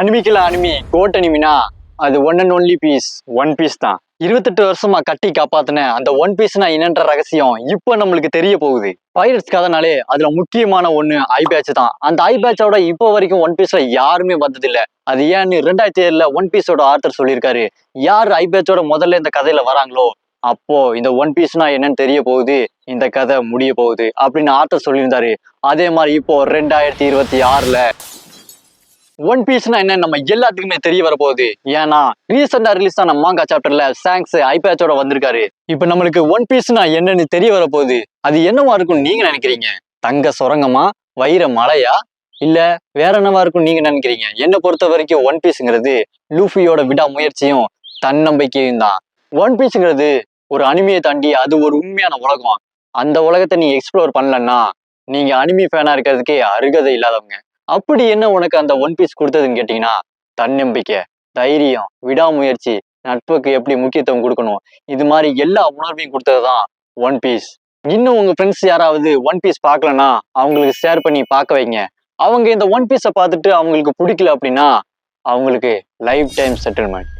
அனிமிக்கல anime coat அனிமினா அது one and only piece one piece தான். இருபத்தெட்டு வருஷமா கட்டி காப்பாத்தின அந்த ஒன் பீஸ்னா என்னன்ற ரகசியம் இப்போ நம்மளுக்கு தெரிய போகுது. பைரட்ஸ் கதைனாலே அதுல முக்கியமான ஒண்ணு ஐ பேட்ச் தான். அந்த ஐ பேட்சோட இப்போ வரைக்கும் ஒன் பீஸ்ல யாருமே வந்ததில்லை. அது ஏன்னு ரெண்டாயிரத்தி ஏழுல ஒன் பீஸோட ஆர்த்தர் சொல்லியிருக்காரு. யார் ஐ பேட்சோட முதல்ல இந்த கதையில வராங்களோ அப்போ இந்த ஒன் பீஸ்னா என்னன்னு தெரிய போகுது. இந்த கதை முடிய போகுது அப்படின்னு ஆர்த்தர் சொல்லியிருந்தாரு. அதே மாதிரி இப்போ ரெண்டாயிரத்தி இருபத்தி ஆறுல ஒன் பீஸ்னா என்ன நம்ம எல்லாத்துக்குமே தெரிய வரப்போகுது. ஏன்னா ரீசெண்டா ரிலீஸ் ஆன மாங்கா சாப்டர்ல சாங்ஸ் ஐபேச்சோட வந்திருக்காரு. இப்ப நம்மளுக்கு ஒன் பீஸ்னா என்னன்னு தெரிய வரப்போகுது. போகுது அது என்னவா இருக்கும் நீங்க நினைக்கிறீங்க? தங்க சுரங்கமா? வைர மலையா? இல்ல வேற என்னவா இருக்கும் நீங்க நினைக்கிறீங்க? என்னை பொறுத்த வரைக்கும் ஒன் பீஸ்ங்கிறது லூஃபியோட விடா முயற்சியும் தன்னம்பிக்கையும் தான். ஒன் பீஸ்ங்கிறது ஒரு அனிமையை தாண்டி அது ஒரு உண்மையான உலகம். அந்த உலகத்தை நீ எக்ஸ்ப்ளோர் பண்ணலன்னா நீங்க அனிமி ஃபேனா இருக்கிறதுக்கே அருகதை இல்லாதவங்க. அப்படி என்ன உனக்கு அந்த ஒன் பீஸ் கொடுத்ததுன்னு கேட்டிங்கன்னா தன்னம்பிக்கை தைரியம் விடாமுயற்சி நட்புக்கு எப்படி முக்கியத்துவம் கொடுக்கணும்? இது மாதிரி எல்லா உணர்வையும் கொடுத்தது தான் ஒன் பீஸ் இன்னும் உங்க ஃப்ரெண்ட்ஸ் யாராவது ஒன் பீஸ் பார்க்கலன்னா அவங்களுக்கு ஷேர் பண்ணி பார்க்க வைங்க. அவங்க இந்த ஒன் பீஸை பார்த்துட்டு அவங்களுக்கு பிடிக்கல அப்படின்னா அவங்களுக்கு லைஃப் டைம் செட்டில்மெண்ட்